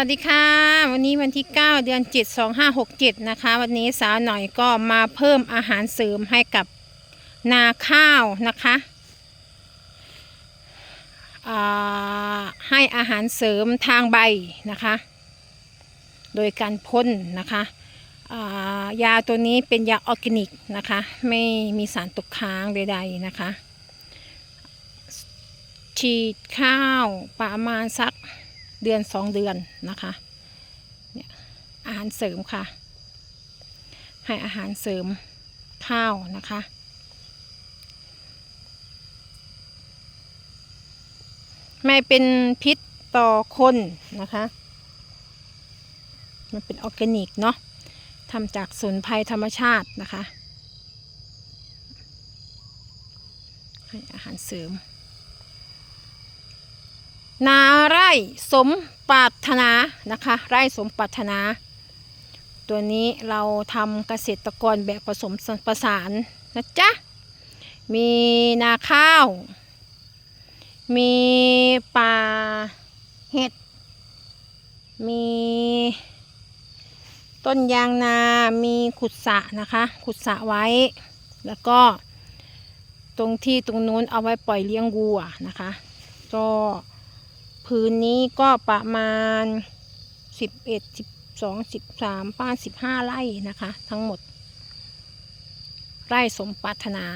วัสดีค่ะ วันนี้วันที่ 9 เดือน 7 2 5 6 7 นะคะ วันนี้สาวหน่อยก็มาเพิ่มอาหารเสริมให้กับนาข้าวนะคะให้อาหารเสริมทางใบนะคะ โดยการพ่นนะคะายาตัวนี้เป็นยาออร์แกนิกนะคะ ไม่มีสารตกค้างใดๆนะคะ ฉีดข้าวประมาณสัก เดือนสองเดือนนะคะเนี่ยอาหารเสริมค่ะ ให้อาหารเสริมข้าวนะคะไม่เป็นพิษต่อคนนะคะ มันเป็นออร์แกนิกเนาะทำจากสนไพรธรรมชาตินะคะ ให้อาหารเสริม นาไร่สมปรารถนานะคะ ไร่สมปรารถนา ตัวนี้เราทำเกษตรกรแบบผสมประสานนะจ๊ะ มีนาข้าว มีป่าเห็ด มีต้นยางนา มีขุดสะนะคะ ขุดสะไว้ แล้วก็ตรงที่ตรงนู้นเอาไว้ปล่อยเลี้ยงวัวนะคะ ก็ พื้นนี้ก็ประมาณ 11 12 13ป้า15 ไร่นะคะ ทั้งหมด ไร่สมปรารถนา